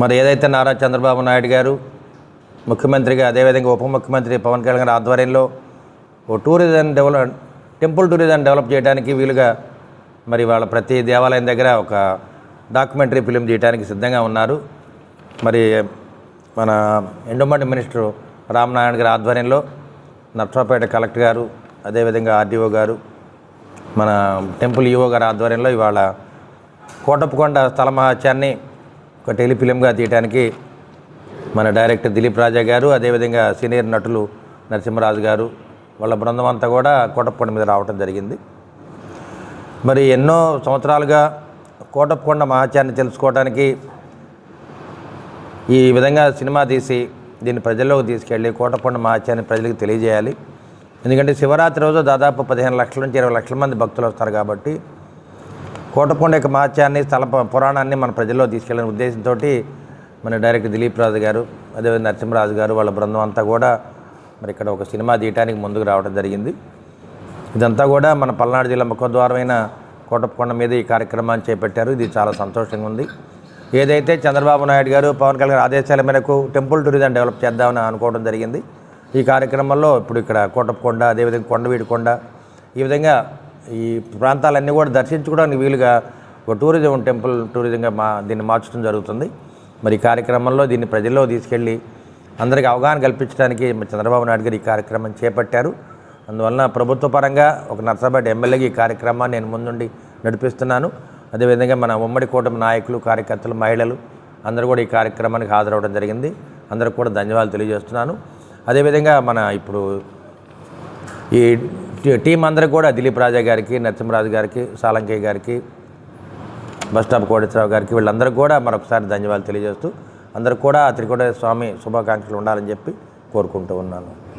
మరి ఏదైతే నారా చంద్రబాబు నాయుడు గారు ముఖ్యమంత్రిగా అదేవిధంగా ఉప ముఖ్యమంత్రి పవన్ కళ్యాణ్ గారి ఆధ్వర్యంలో ఓ tourism develop temple tourism develop చేయడానికి వీలుగా మరి వాళ్ళ ప్రతి దేవాలయం దగ్గర ఒక డాక్యుమెంటరీ ఫిలిం తీయడానికి సిద్ధంగా ఉన్నారు. మరి మన ఎండోమెంట్ మినిస్టర్ రామనారాయణ గారి ఆధ్వర్యంలో నర్సాపేట కలెక్టర్ గారు అదేవిధంగా ఆర్డీఓ గారు మన టెంపుల్ ఈఓ గారి ఆధ్వర్యంలో ఇవాళ కోటప్పకొండ స్థల మహాత్యాన్ని ఒక టెలిఫిలింగా తీయడానికి మన డైరెక్టర్ దిలీప్ రాజా గారు అదేవిధంగా సీనియర్ నటులు నరసింహరాజు గారు వాళ్ళ బృందం అంతా కూడా కోటప్పకొండ మీద రావటం జరిగింది. మరి ఎన్నో సంవత్సరాలుగా కోటప్పకొండ మహాత్యాన్ని తెలుసుకోవడానికి ఈ విధంగా సినిమా తీసి దీన్ని ప్రజల్లోకి తీసుకెళ్ళి కోటకొండ మహాత్యాన్ని ప్రజలకు తెలియజేయాలి. ఎందుకంటే శివరాత్రి రోజు దాదాపు పదిహేను లక్షల నుంచి ఇరవై లక్షల మంది భక్తులు వస్తారు కాబట్టి కోటకొండ యొక్క మహత్యాన్ని స్థల పురాణాన్ని మన ప్రజల్లో తీసుకెళ్ళిన ఉద్దేశంతో మన డైరెక్టర్ దిలీప్ రాజు గారు అదేవిధంగా నరసింహరాజు గారు వాళ్ళ బృందం అంతా కూడా మరి ఇక్కడ ఒక సినిమా తీయడానికి ముందుకు రావడం జరిగింది. ఇదంతా కూడా మన పల్నాడు జిల్లా ముఖద్వారమైన కోటప్పకొండ మీద ఈ కార్యక్రమాన్ని చేపట్టారు. ఇది చాలా సంతోషంగా ఉంది. ఏదైతే చంద్రబాబు నాయుడు గారు పవన్ కళ్యాణ్ ఆదేశాల మేరకు టెంపుల్ టూరిజం డెవలప్ చేద్దామని అనుకోవడం జరిగింది. ఈ కార్యక్రమంలో ఇప్పుడు ఇక్కడ కోటప్పకొండ అదేవిధంగా కొండవీడి కొండ ఈ విధంగా ఈ ప్రాంతాలన్నీ కూడా దర్శించుకోవడానికి వీలుగా ఒక టూరిజం టెంపుల్ టూరిజంగా మా దీన్ని మార్చడం జరుగుతుంది. మరి ఈ కార్యక్రమంలో దీన్ని ప్రజల్లో తీసుకెళ్ళి అందరికీ అవగాహన కల్పించడానికి చంద్రబాబు నాయుడు గారు ఈ కార్యక్రమం చేపట్టారు. అందువలన ప్రభుత్వ పరంగా ఒక నర్సాపేట ఎమ్మెల్యేకి ఈ కార్యక్రమాన్ని నేను ముందుండి నడిపిస్తున్నాను. అదేవిధంగా మన ఉమ్మడి కూటమి నాయకులు కార్యకర్తలు మహిళలు అందరూ కూడా ఈ కార్యక్రమానికి హాజరవడం జరిగింది. అందరికి కూడా ధన్యవాదాలు తెలియజేస్తున్నాను. అదేవిధంగా మన ఇప్పుడు ఈ టీం అందరికి కూడా దిలీప్ రాజా గారికి నరసింహరాజు గారికి సాలంకయ్య గారికి బస్ స్టాప్ కోటేశ్వరరావు గారికి వీళ్ళందరికీ కూడా మరొకసారి ధన్యవాదాలు తెలియజేస్తూ అందరూ కూడా త్రికోట స్వామి శుభాకాంక్షలు ఉండాలని చెప్పి కోరుకుంటూ ఉన్నాను.